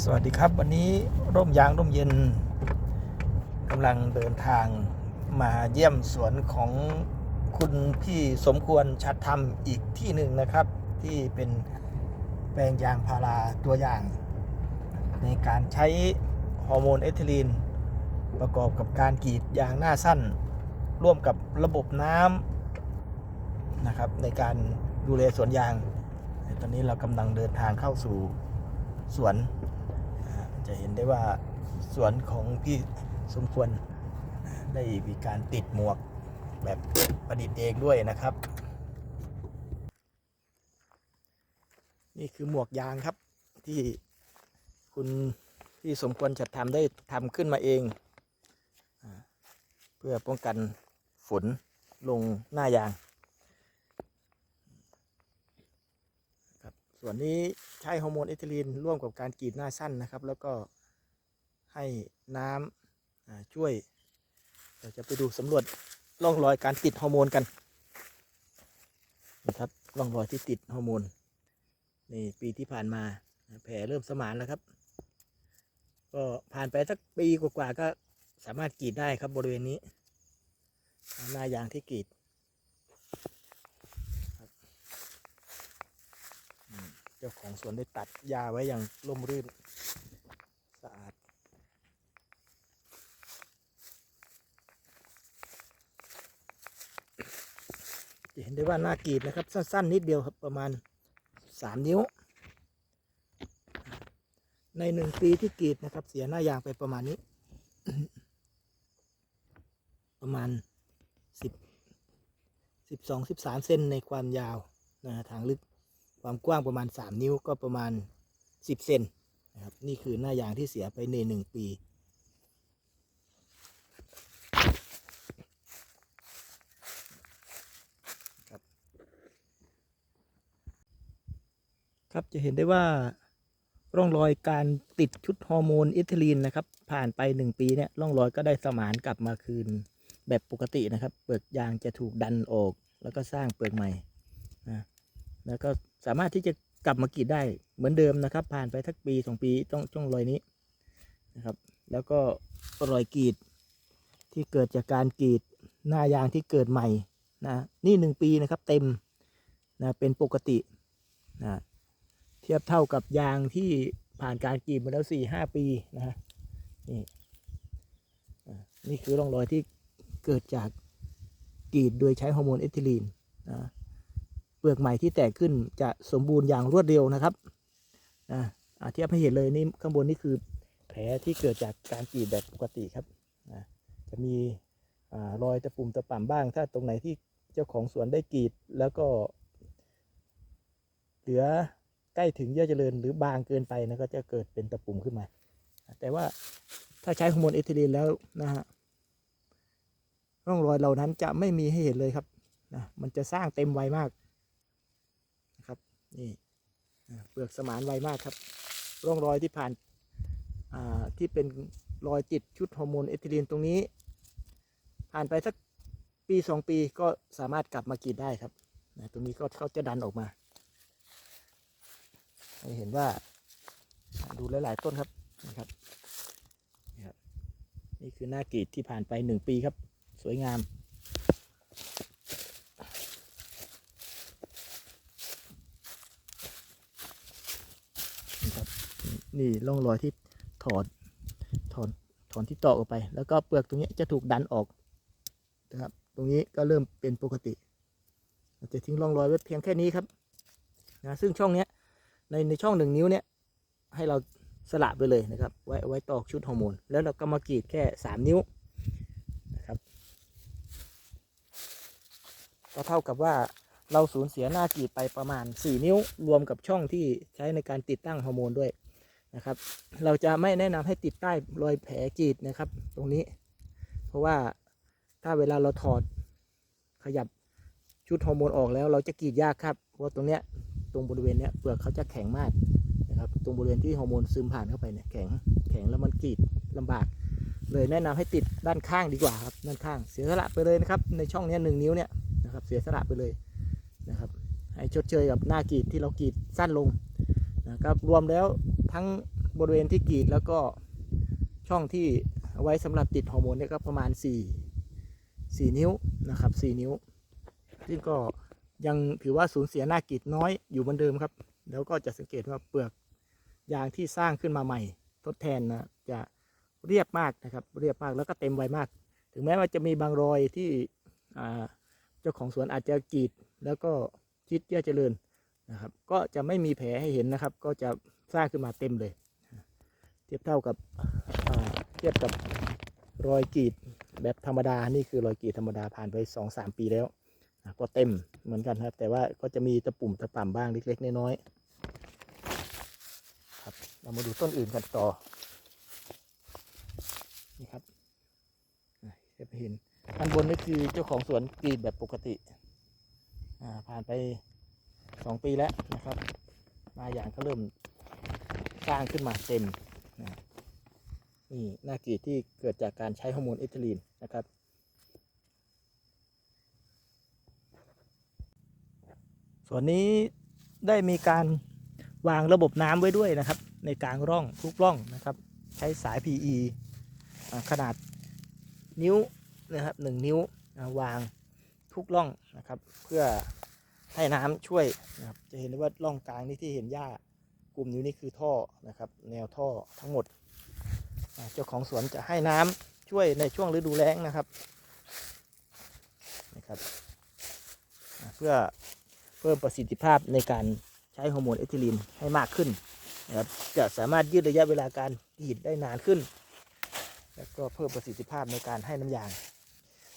สวัสดีครับวันนี้ร่มยางร่มเย็นกำลังเดินทางมาเยี่ยมสวนของคุณพี่สมควรชัดธรรมอีกที่หนึ่งนะครับ ที่เป็นแปลงยางพาราตัวอย่าง ในการใช้ฮอร์โมนเอทิลีน ประกอบกับการกรีดยางหน้าสั้น ร่วมกับระบบน้ำนะครับ ในการดูแลสวนยาง ตอนนี้เรากำลังเดินทางเข้าสู่สวน จะเห็นได้ว่าสวนของพี่สมควรได้มีการติดหมวกแบบประดิษฐ์เองด้วยนะครับ นี่คือหมวกยางครับที่คุณพี่สมควรจัดทำได้ทำขึ้นมาเอง เพื่อป้องกันฝนลงหน้ายาง ครับ ส่วนนี้ใช้ฮอร์โมนเอทิลีนร่วมกับการกรีดหน้าสั้นนะครับ แล้วก็ให้น้ำอ่าช่วยเราจะไปดูสำรวจร่องรอยการติดฮอร์โมนกันนะครับร่องรอยที่ติดฮอร์โมนในปีที่ผ่านมาแผลเริ่มสมานแล้วครับ ก็ผ่านไปสักปีกว่าๆก็สามารถกรีดได้ครับบริเวณนี้หน้ายางที่กรีด เจ้าของสวนได้ตัดหญ้าไว้อย่างร่มรื่นสะอาดจะเห็นได้ว่าหน้ากรีดนะครับ สั้น ๆ นิดเดียวครับประมาณสามนิ้ว ในหนึ่งปีที่กรีดนะครับ เสียหน้ายางไปประมาณนี้ ประมาณสิบสิบสองสิบสามเซนในความยาวนะฮะทางลึก ความกว้างประมาณ 3 นิ้วก็ประมาณ 10 เซนนะครับนี่คือหน้ายางที่เสียไปใน 1 ปีครับครับจะเห็นได้ว่าร่องรอยการติดชุดฮอร์โมนอิทลีนนะครับ ผ่านไป 1 ปีเนี่ยร่องรอยก็ได้สมานกลับมาคืนแบบปกตินะครับ เปลือกยางจะถูกดันออก แล้วก็สร้างเปลือกใหม่ แล้วก็สามารถที่จะกลับมากรีดได้เหมือนเดิมนะครับ ผ่านไปทักปีสองปีต้องช่วงรอยนี้นะครับ แล้วก็รอยกรีดที่เกิดจากการกรีดหน้ายางที่เกิดใหม่นะนี่หนึ่งปีนะครับเต็มนะเป็นปกตินะเทียบเท่ากับยางที่ผ่านการกรีดมาแล้วสี่ห้าปีนะฮะนี่นี่คือร่องรอยที่เกิดจากกรีดโดยใช้ฮอร์โมนเอทิลีนนะ เปลือกใหม่ที่แตกขึ้นจะสมบูรณ์อย่างรวดเร็วนะครับอ่าอ่าเทียบให้เห็นเลยนี่ข้างบนนี่คือแผลที่เกิดจากการกรีดแบบปกติครับจะมีอรอยตะปุ่มตะป่ำบ้าง ถ้าตรงไหนที่เจ้าของสวนได้กรีดแล้วก็เหลือใกล้ถึงเยื่อเจริญหรือบางเกินไปนะก็จะเกิดเป็นตะปุ่มขึ้นมา แต่ว่าถ้าใช้ฮอร์โมนเอทิลีนแล้วนะฮะร่องรอยเหล่านั้นจะไม่มีให้เห็นเลยครับนะมันจะสร้างเต็มไวมาก นี่เปลือกสมานไวมากครับ ร่องรอยที่ผ่านที่เป็นรอยติดชุดฮอร์โมนเอทิลีนตรงนี้ ผ่านไปสักปีสองปีก็สามารถกลับมากรีดได้ครับนะตรงนี้ก็เขาจะดันออกมาเห็นว่าดูหลาย ๆ ต้นครับนะครับนี่ครับ นี่คือหน้ากรีดที่ผ่านไปหนึ่งปีครับ สวยงาม นะครับ นี่ร่องรอยที่ถอดถอนถอนที่ตอกออกไป แล้วก็เปลือกตรงนี้จะถูกดันออกนะครับ ตรงนี้ก็เริ่มเป็นปกติเราจะทิ้งร่องรอยไว้เพียงแค่นี้ครับนะซึ่งช่องเนี้ยในในช่องหนึ่งนิ้วเนี้ยให้เราสละไปเลยนะครับ ไว้ไว้ตอกชุดฮอร์โมน แล้วเราก็มากรีดแค่สามนิ้วนะครับ ก็เท่ากับว่าเราสูญเสียหน้ากรีดไปประมาณ 4 นิ้ว รวมกับช่องที่ใช้ในการติดตั้งฮอร์โมนด้วย นะครับ เราจะไม่แนะนำให้ติดใต้รอยแผลกรีดนะครับ ตรงนี้ เพราะว่าถ้าเวลาเราถอดขยับชุดฮอร์โมนออกแล้ว เราจะกรีดยากครับ เพราะตรงเนี้ยตรงบริเวณเนี้ยเปลือกเขาจะแข็งมากนะครับ ตรงบริเวณที่ฮอร์โมนซึมผ่านเข้าไปเนี่ยแข็งแข็งแล้วมันกรีดลำบาก เลยแนะนำให้ติดด้านข้างดีกว่าครับด้านข้างเสียสละไปเลยนะครับ ในช่องเนี้ยหนึ่งนิ้วเนี่ยนะครับเสียสละไปเลยนะครับ ให้ชดเชยกับหน้ากรีดที่เรากรีดสั้นลงนะครับรวมแล้ว ทั้งบริเวณที่กรีดแล้วก็ช่องที่เอาไว้สำหรับติดฮอร์โมนเนี่ยก็ประมาณ 4 4 นิ้วนะครับ 4 นิ้ว ซึ่งก็ยังถือว่าสูญเสียหน้ากรีดน้อยอยู่เหมือนเดิมครับ แล้วก็จะสังเกตว่าเปลือกยางที่สร้างขึ้นมาใหม่ ทดแทนนะจะเรียบมากนะครับ เรียบมากแล้วก็เต็มไวมาก ถึงแม้ว่าจะมีบางรอยที่เจ้าของสวนอาจจะกรีดแล้วก็ชิดเยื่อเจริญ นะครับ ก็จะไม่มีแผลให้เห็นนะครับ ก็จะสร้างขึ้นมาเต็มเลย เทียบเท่ากับเทียบกับรอยกรีดแบบธรรมดา นี่คือรอยกรีดธรรมดาผ่านไปสองสามปีแล้ว ก็เต็มเหมือนกันครับ แต่ว่าก็จะมีตะปุ่มตะป่ำบ้างเล็ก ๆ น้อยๆครับเรามาดูต้นอื่นกันต่อ นี่ครับจะไปเห็นอันบนนี่คือเจ้าของสวนกรีดแบบปกติ ผ่านไป สองปีแล้วนะครับมาอย่างก็เริ่มสร้างขึ้นมาเต็มนะนี่หน้ากีดที่เกิดจากการใช้ฮอร์โมนเอทิลีนนะครับส่วนนี้ได้มีการวางระบบน้ำไว้ด้วยนะครับ ในกลางร่องทุกร่องนะครับ ใช้สาย PE อ่าขนาดนิ้วนะครับหนึ่งนิ้ววางทุกร่องนะครับ เพื่อ ให้น้ำช่วยนะครับจะเห็นได้ว่าร่องกลางนี่ที่เห็นหญ้ากลุ่มนี้นี่คือท่อนะครับ แนวท่อทั้งหมดเจ้าของสวนจะให้น้ำช่วยในช่วงฤดูแล้งนะครับนะครับ เพื่อเพิ่มประสิทธิภาพในการใช้ฮอร์โมนเอทิลีนให้มากขึ้นนะครับจะสามารถยืดระยะเวลาการกรีดได้นานขึ้น แล้วก็เพิ่มประสิทธิภาพในการให้น้ำยาง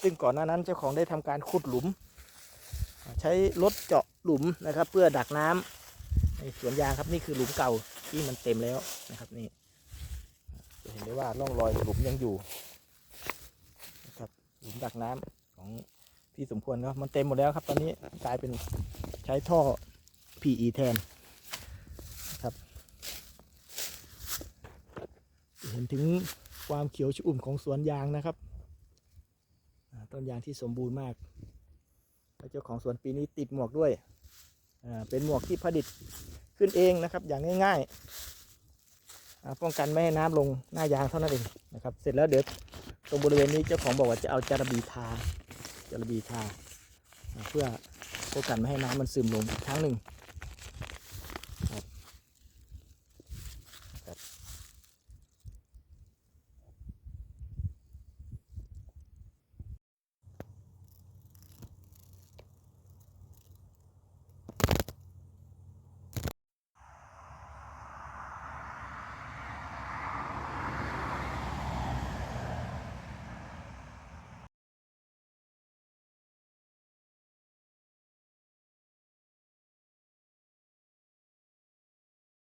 ซึ่งก่อนหน้านั้นเจ้าของได้ทำการขุดหลุม ช้รถเจาะหลุมนะครับ เพื่อดักน้ำในสวนยางครับนี่คือหลุมเก่าที่มันเต็มแล้วนะครับนี่จะเห็นได้ว่าร่องรอยหลุมยังอยู่นะครับหลุมดักน้ำของพี่สมควรเนาะมันเต็มหมดแล้วครับ ตอนนี้กลายเป็นใช้ท่อ PE แทนนะครับ เห็นถึงความเขียวชุ่มของสวนยางนะครับ ต้นยางที่สมบูรณ์มาก เจ้าของสวนปีนี้ติดหมวกด้วยเป็นหมวกที่ผลิตขึ้นเองนะครับ อย่างง่ายๆป้องกันไม่ให้น้ำลงหน้ายางเท่านั้นเองนะครับ เสร็จแล้วเดี๋ยวตรงบริเวณนี้เจ้าของบอกว่าจะเอาจาระบีทาจาระบีทา เพื่อป้องกันไม่ให้น้ำมันซึมลงอีกครั้งหนึ่ง